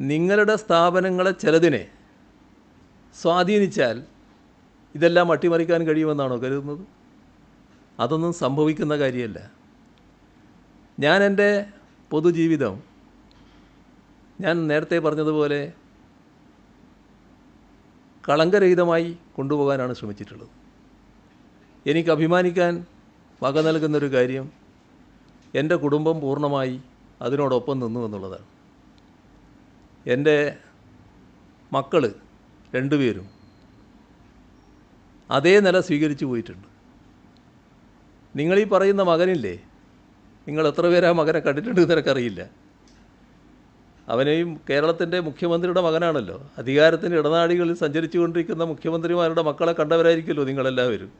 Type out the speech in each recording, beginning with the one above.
നിങ്ങളുടെ സ്ഥാപനങ്ങളെ ചിലതിനെ സ്വാധീനിച്ചാൽ ഇതെല്ലാം അട്ടിമറിക്കാൻ കഴിയുമെന്നാണോ കരുതുന്നത്? അതൊന്നും സംഭവിക്കുന്ന കാര്യമല്ല. ഞാൻ എന്റെ പൊതുജീവിതം ഞാൻ നേരത്തെ പറഞ്ഞതുപോലെ കളങ്കരഹിതമായി കൊണ്ടുപോകാനാണ് ശ്രമിച്ചിട്ടുള്ളത്. എനിക്ക് അഭിമാനിക്കാൻ വക നൽകുന്നൊരു കാര്യം എന്റെ കുടുംബം പൂർണമായി അതിനോടൊപ്പം നിന്നു എന്നുള്ളതാണ്. എന്റെ മക്കൾ രണ്ടുപേരും അതേ നില സ്വീകരിച്ചു പോയിട്ടുണ്ട്. നിങ്ങളീ പറയുന്ന മകനില്ലേ? നിങ്ങൾ എത്ര പേര് മകനെ കണ്ടിട്ടുണ്ട് നിനക്കറിയില്ല. അവനെയും കേരളത്തിന്റെ മുഖ്യമന്ത്രിയുടെ മകനാണല്ലോ. അധികാരത്തിന്റെ ഇടനാടികളിൽ സഞ്ചരിച്ചു കൊണ്ടിരിക്കുന്ന മുഖ്യമന്ത്രിമാരുടെ മക്കളെ കണ്ടവരായിരിക്കുമല്ലോ നിങ്ങളെല്ലാവരും.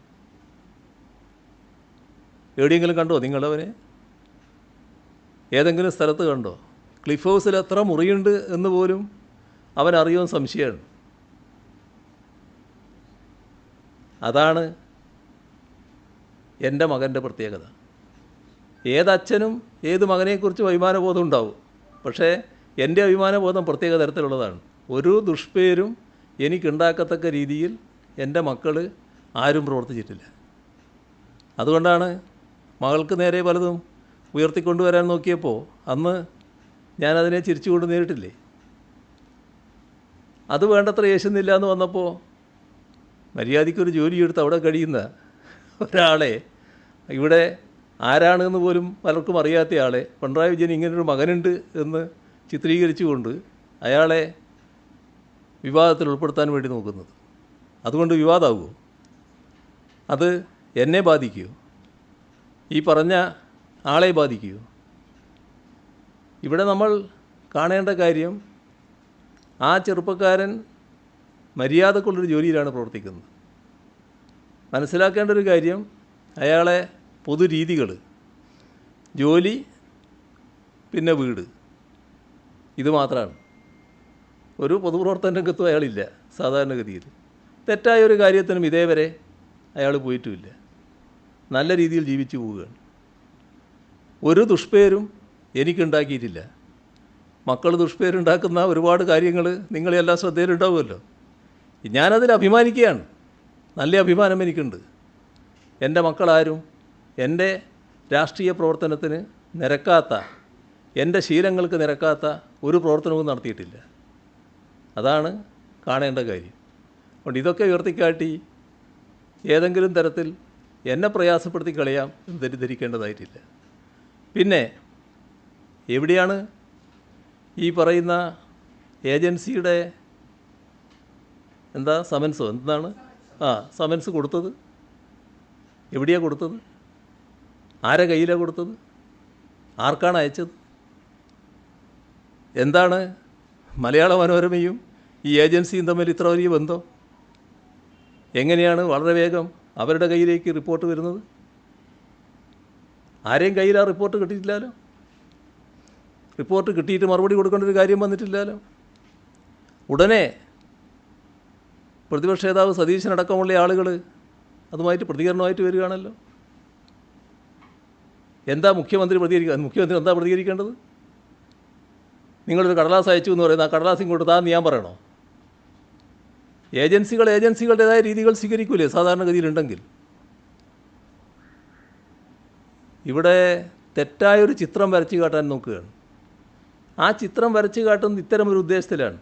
എവിടെയെങ്കിലും കണ്ടോ നിങ്ങളവനെ? ഏതെങ്കിലും സ്ഥലത്ത് കണ്ടോ? ക്ലിഫ് ഹൗസിൽ എത്ര മുറിയുണ്ട് എന്ന് പോലും അവൻ സംശയമാണ്. അതാണ് എന്റെ മകന്റെ പ്രത്യേകത. ഏതച്ഛനും ഏത് മകനെക്കുറിച്ചും അഭിമാനബോധം ഉണ്ടാവും. പക്ഷേ എന്റെ അഭിമാനബോധം പ്രത്യേക തരത്തിലുള്ളതാണ്. ഒരു ദുഷ്പേരും എനിക്കുണ്ടാക്കത്തക്ക രീതിയിൽ എന്റെ മക്കൾ ആരും പ്രവർത്തിച്ചിട്ടില്ല. അതുകൊണ്ടാണ് മകൾക്ക് നേരെ പലതും ഉയർത്തിക്കൊണ്ടുവരാൻ നോക്കിയപ്പോൾ അന്ന് ഞാനതിനെ ചിരിച്ചുകൊണ്ട് നേരിട്ടില്ലേ? അത് വേണ്ടത്ര യേശുന്നില്ല എന്ന് വന്നപ്പോൾ മര്യാദയ്ക്കൊരു ജോലിയെടുത്ത് അവിടെ കഴിയുന്ന ഒരാളെ ഇവിടെ ആരാണെന്ന് പോലും പലർക്കും അറിയാത്ത ആളെ പിണറായി വിജയൻ ഇങ്ങനൊരു മകനുണ്ട് എന്ന് ചിത്രീകരിച്ചുകൊണ്ട് അയാളെ വിവാദത്തിൽ ഉൾപ്പെടുത്താൻ വേണ്ടി നോക്കുന്നത്. അതുകൊണ്ട് വിവാദമാകുമോ അത് എന്നെ ബാധിക്കുമോ ഈ പറഞ്ഞ ആളെ ബാധിക്കുമോ ഇവിടെ നമ്മൾ കാണേണ്ട കാര്യം ആ ചെറുപ്പക്കാരൻ മര്യാദക്കുള്ളൊരു ജോലിയിലാണ് പ്രവർത്തിക്കുന്നത്. മനസ്സിലാക്കേണ്ട ഒരു കാര്യം അയാളെ പൊതുരീതികൾ ജോലി പിന്നെ വീട് ഇത് മാത്രമാണ് ഒരു പൊതുപ്രവർത്തന രംഗത്തും അയാളില്ല സാധാരണഗതിയിൽ. തെറ്റായ ഒരു കാര്യത്തിനും ഇതേവരെ അയാൾ പോയിട്ടുമില്ല. നല്ല രീതിയിൽ ജീവിച്ചു പോവുകയാണ്. ഒരു ദുഷ്പേരും എനിക്കുണ്ടാക്കിയിട്ടില്ല. മക്കൾ ദുഷ്പേരുണ്ടാക്കുന്ന ഒരുപാട് കാര്യങ്ങൾ നിങ്ങളെല്ലാം ശ്രദ്ധയിലുണ്ടാവുമല്ലോ. ഞാനതിൽ അഭിമാനിക്കുകയാണ്. നല്ല അഭിമാനം എനിക്കുണ്ട്. എന്റെ മക്കളാരും എന്റെ രാഷ്ട്രീയ പ്രവർത്തനത്തിന് നിരക്കാത്ത എന്റെ ശീലങ്ങൾക്ക് നിരക്കാത്ത ഒരു പ്രവർത്തനവും നടത്തിയിട്ടില്ല. അതാണ് കാണേണ്ട കാര്യം. അതുകൊണ്ട് ഇതൊക്കെ ഉയർത്തിക്കാട്ടി ഏതെങ്കിലും തരത്തിൽ എന്നെ പ്രയാസപ്പെടുത്തി കളയാം എന്ന് തെറ്റിദ്ധരിക്കേണ്ടതായിട്ടില്ല. പിന്നെ എവിടെയാണ് ഈ പറയുന്ന ഏജൻസിയുടെ എന്താ സമൻസോ? എന്താണ്? ആ സമൻസ് കൊടുത്തത്? എവിടെയാണ് കൊടുത്തത്? ആരെ കയ്യിലാണ് കൊടുത്തത്? ആർക്കാണ് അയച്ചത്? എന്താണ് മലയാള മനോരമയും ഈ ഏജൻസിയും തമ്മിൽ ഇത്ര വലിയ ബന്ധം? എങ്ങനെയാണ് വളരെ വേഗം അവരുടെ കയ്യിലേക്ക് റിപ്പോർട്ട് വരുന്നത്? ആരെയും കയ്യിൽ ആ റിപ്പോർട്ട് കിട്ടിയിട്ടില്ലല്ലോ? റിപ്പോർട്ട് കിട്ടിയിട്ട് മറുപടി കൊടുക്കേണ്ട ഒരു കാര്യം വന്നിട്ടില്ലല്ലോ. ഉടനെ പ്രതിപക്ഷ നേതാവ് സതീശനടക്കമുള്ള ആളുകൾ അതുമായിട്ട് പ്രതികരണമായിട്ട് വരികയാണല്ലോ. എന്താ മുഖ്യമന്ത്രി പ്രതികരിക്കുക മുഖ്യമന്ത്രി എന്താ പ്രതികരിക്കേണ്ടത്? നിങ്ങളൊരു കടലാസ് അയച്ചു എന്ന് പറയുന്നത് ആ കടലാസ് ഇങ്ങോട്ട് താന്ന് ഞാൻ പറയണോ? ഏജൻസികൾ ഏജൻസികളുടേതായ രീതികൾ സ്വീകരിക്കൂലേ സാധാരണഗതിയിലുണ്ടെങ്കിൽ? ഇവിടെ തെറ്റായൊരു ചിത്രം വരച്ചു കാട്ടാൻ നോക്കുകയാണ്. ആ ചിത്രം വരച്ചു കാട്ടുന്നത് ഇത്തരം ഒരു ഉദ്ദേശത്തിലാണ്.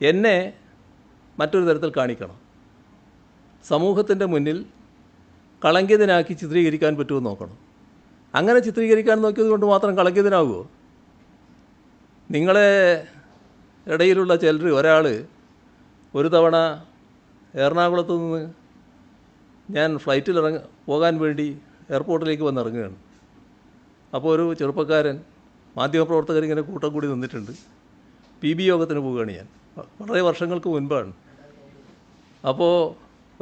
എന്നെ മറ്റൊരു തരത്തിൽ കാണിക്കണം. സമൂഹത്തിന്റെ മുന്നിൽ കളങ്കിതനാക്കി ചിത്രീകരിക്കാൻ പറ്റുമോ നോക്കണം. അങ്ങനെ ചിത്രീകരിക്കാൻ നോക്കിയത് കൊണ്ട് മാത്രം കളങ്കിതനാകുമോ നിങ്ങളെ ഇടയിലുള്ള ചിലർ ഒരാൾ ഒരു തവണ എറണാകുളത്തു നിന്ന് ഞാൻ ഫ്ലൈറ്റിൽ ഇറങ്ങ പോകാൻ വേണ്ടി എയർപോർട്ടിലേക്ക് വന്നിറങ്ങുകയാണ്. അപ്പോൾ ഒരു ചെറുപ്പക്കാരൻ മാധ്യമപ്രവർത്തകർ ഇങ്ങനെ കൂട്ടം കൂടി നിന്നിട്ടുണ്ട്. പി ബി യോഗത്തിന് പോവുകയാണ് ഞാൻ. വളരെ വർഷങ്ങൾക്ക് മുൻപാണ്. അപ്പോൾ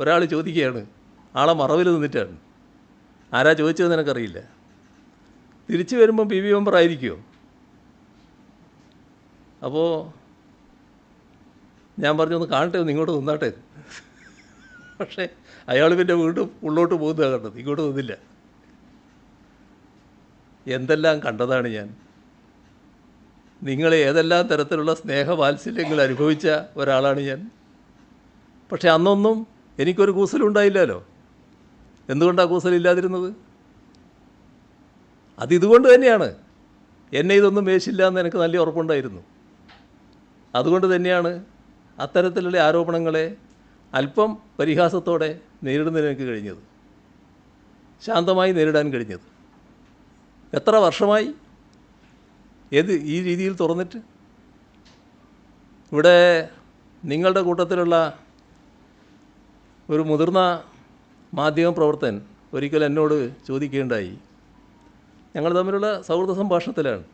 ഒരാൾ ചോദിക്കുകയാണ് ആളെ മറവിൽ നിന്നിട്ടാണ്. ആരാ ചോദിച്ചതെന്ന് എനിക്കറിയില്ല. തിരിച്ചു വരുമ്പം പി ബി മെമ്പർ ആയിരിക്കുമോ അപ്പോൾ ഞാൻ പറഞ്ഞു ഒന്ന് കാണട്ടെ ഒന്ന് ഇങ്ങോട്ട് നിന്നാട്ടെ. പക്ഷേ അയാൾ പിന്നെ വീണ്ടും ഉള്ളോട്ട് പോകുന്നതാണ് കണ്ടത് ഇങ്ങോട്ട് നിന്നില്ല. എന്തെല്ലാം കണ്ടതാണ് ഞാൻ. നിങ്ങൾ ഏതെല്ലാം തരത്തിലുള്ള സ്നേഹവാത്സല്യങ്ങൾ അനുഭവിച്ച ഒരാളാണ് ഞാൻ. പക്ഷെ അന്നൊന്നും എനിക്കൊരു കൂസലുണ്ടായില്ലല്ലോ. എന്തുകൊണ്ടാണ് കൂസലില്ലാതിരുന്നത്? അതിതുകൊണ്ട് തന്നെയാണ്. എന്നെ ഇതൊന്നും മേശില്ല എന്ന് എനിക്ക് നല്ല ഉറപ്പുണ്ടായിരുന്നു. അതുകൊണ്ട് തന്നെയാണ് അത്തരത്തിലുള്ള ആരോപണങ്ങളെ അല്പം പരിഹാസത്തോടെ നേരിടുന്നതിന് എനിക്ക് കഴിഞ്ഞത്. ശാന്തമായി നേരിടാൻ കഴിഞ്ഞത്. എത്ര വർഷമായി ഏത് ഈ രീതിയിൽ തുറന്നിട്ട്? ഇവിടെ നിങ്ങളുടെ കൂട്ടത്തിലുള്ള ഒരു മുതിർന്ന മാധ്യമ പ്രവർത്തകൻ ഒരിക്കൽ എന്നോട് ചോദിക്കുകയുണ്ടായി. ഞങ്ങൾ തമ്മിലുള്ള സൗഹൃദ സംഭാഷണത്തിലാണ്.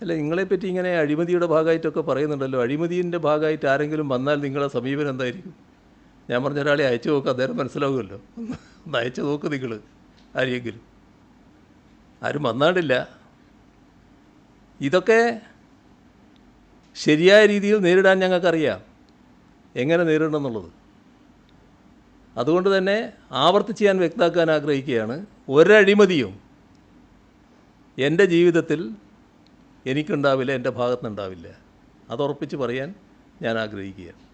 അല്ല നിങ്ങളെപ്പറ്റി ഇങ്ങനെ അഴിമതിയുടെ ഭാഗമായിട്ടൊക്കെ പറയുന്നുണ്ടല്ലോ. അഴിമതിന്റെ ഭാഗമായിട്ട് ആരെങ്കിലും വന്നാൽ നിങ്ങളുടെ സമീപനം എന്തായിരിക്കും? ഞാൻ പറഞ്ഞ ഒരാളെ അയച്ചു നോക്കുക അദ്ദേഹം മനസ്സിലാവുമല്ലോ. ഒന്ന് അയച്ചു നോക്ക് നിങ്ങൾ ആരെങ്കിലും. ആരും വന്നാടില്ല. ഇതൊക്കെ ശരിയായ രീതിയിൽ നേരിടാൻ ഞങ്ങൾക്കറിയാം. എങ്ങനെ നേരിടണം എന്നുള്ളത്. അതുകൊണ്ട് തന്നെ ആവർത്തിച്ച് ഞാൻ വ്യക്താക്കാൻ ആഗ്രഹിക്കുകയാണ്. ഒരഴിമതിയും എന്റെ ജീവിതത്തിൽ എനിക്കുണ്ടാവില്ല എന്റെ ഭാഗത്തുനിന്നുണ്ടാവില്ല. അതുറപ്പിച്ച് പറയാൻ ഞാൻ ആഗ്രഹിക്കുകയാണ്.